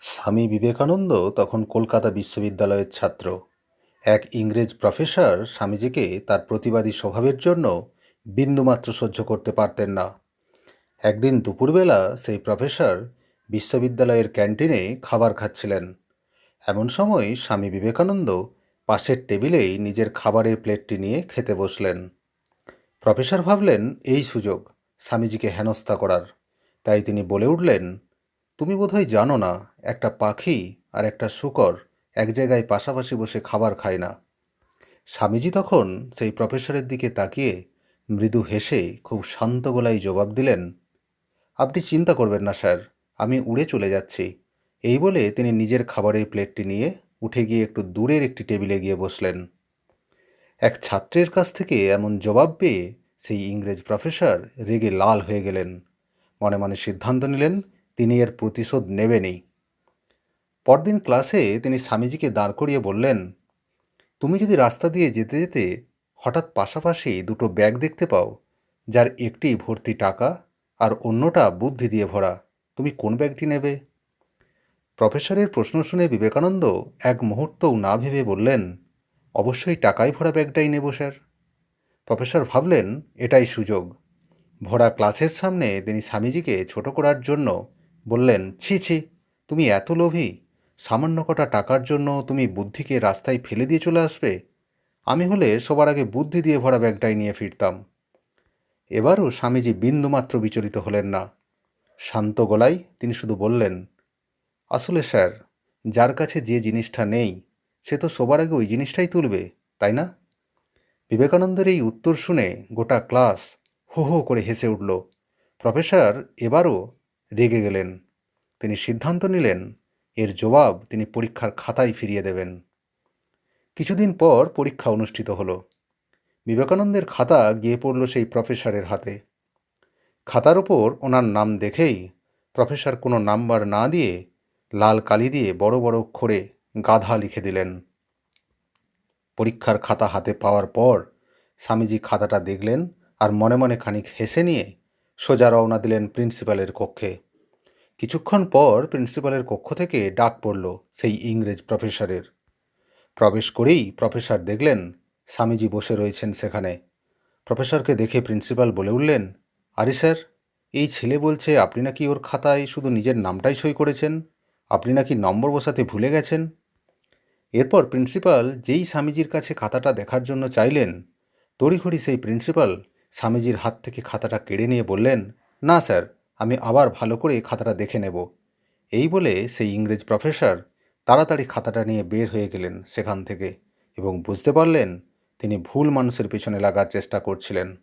স্বামী বিবেকানন্দ তখন কলকাতা বিশ্ববিদ্যালয়ের ছাত্র। এক ইংরেজ প্রফেসর স্বামীজিকে তার প্রতিবাদী স্বভাবের জন্য বিন্দুমাত্র সহ্য করতে পারতেন না। একদিন দুপুরবেলা সেই প্রফেসর বিশ্ববিদ্যালয়ের ক্যান্টিনে খাবার খাচ্ছিলেন। এমন সময় স্বামী বিবেকানন্দ পাশের টেবিলেই নিজের খাবারের প্লেটটি নিয়ে খেতে বসলেন। প্রফেসর ভাবলেন, এই সুযোগ স্বামীজিকে হেনস্থা করার। তাই তিনি বলে উঠলেন তুমি বোধহয় জানো না, একটা পাখি আর একটা শুকর এক জায়গায় পাশাপাশি বসে খাবার খায় না। স্বামীজি তখন সেই প্রফেসরের দিকে তাকিয়ে মৃদু হেসে খুব শান্ত গলায় জবাব দিলেন, আপনি চিন্তা করবেন না স্যার, আমি উড়ে চলে যাচ্ছি। এই বলে তিনি নিজের খাবারের প্লেটটি নিয়ে উঠে গিয়ে একটু দূরের একটি টেবিলে গিয়ে বসলেন। এক ছাত্রের কাছ থেকে এমন জবাব পেয়ে সেই ইংরেজ প্রফেসর রেগে লাল হয়ে গেলেন। মনে মনে সিদ্ধান্ত নিলেন তিনি এর প্রতিশোধ নেবেনই। পরদিন ক্লাসে তিনি স্বামীজিকে দাঁড় করিয়ে বললেন, তুমি যদি রাস্তা দিয়ে যেতে যেতে হঠাৎ পাশাপাশি দুটো ব্যাগ দেখতে পাও, যার একটি ভর্তি টাকা আর অন্যটা বুদ্ধি দিয়ে ভরা, তুমি কোন ব্যাগটি নেবে? প্রফেসরের প্রশ্ন শুনে বিবেকানন্দ এক মুহূর্তও না ভেবে বললেন, অবশ্যই টাকায় ভরা ব্যাগটাই নেব, স্যার। প্রফেসর ভাবলেন, এটাই সুযোগ। ভরা ক্লাসের সামনে তিনি স্বামীজিকে ছোট করার জন্য বললেন, ছি ছি, তুমি এত লোভী? সামান্য কটা টাকার জন্য তুমি বুদ্ধিকে রাস্তায় ফেলে দিয়ে চলে আসবে? আমি হলে সবার আগে বুদ্ধি দিয়ে ভরা ব্যাগটাই নিয়ে ফিরতাম। এবারও স্বামীজি বিন্দুমাত্র বিচলিত হলেন না। শান্ত গলায় তিনি শুধু বললেন, আসলে স্যার, যার কাছে যে জিনিসটা নেই, সে তো সবার আগে ওই জিনিসটাই তুলবে, তাই না? বিবেকানন্দের এই উত্তর শুনে গোটা ক্লাস হো হো করে হেসে উঠল। প্রফেসর, এবারও রেগে গেলেন। তিনি সিদ্ধান্ত নিলেন, এর জবাব তিনি পরীক্ষার খাতায় ফিরিয়ে দেবেন। কিছুদিন পর পরীক্ষা অনুষ্ঠিত হলো। বিবেকানন্দের খাতা গিয়ে পড়ল সেই প্রফেসরের হাতে। খাতার ওপর ওনার নাম দেখেই প্রফেসর কোনো নাম্বার না দিয়ে লাল কালি দিয়ে বড় বড় অক্ষরে গাধা লিখে দিলেন। পরীক্ষার খাতা হাতে পাওয়ার পর স্বামীজি খাতাটা দেখলেন আর মনে মনে খানিক হেসে নিয়ে সোজা রওনা দিলেন প্রিন্সিপালের কক্ষে। কিছুক্ষণ পর প্রিন্সিপালের কক্ষ থেকে ডাক পড়ল সেই ইংরেজ প্রফেসরের। প্রবেশ করেই প্রফেসর দেখলেন স্বামীজি বসে রয়েছেন সেখানে। প্রফেসরকে দেখে প্রিন্সিপাল বলে উঠলেন, আরে স্যার, এই ছেলে বলছে আপনি নাকি ওর খাতায় শুধু নিজের নামটাই সই করেছেন? আপনি নাকি নম্বর বসাতে ভুলে গেছেন? এরপর প্রিন্সিপাল যেই স্বামীজির কাছে খাতাটা দেখার জন্য চাইলেন, তড়িঘড়ি সেই প্রিন্সিপাল স্বামীজির হাত থেকে খাতাটা কেড়ে নিয়ে বললেন, না স্যার, আমি আবার ভালো করে খাতাটা দেখে নেব। এই বলে সেই ইংরেজ প্রফেসর তাড়াতাড়ি খাতাটা নিয়ে বের হয়ে গেলেন সেখান থেকে এবং বুঝতে পারলেন তিনি ভুল মানুষের পেছনে লাগার চেষ্টা করছিলেন।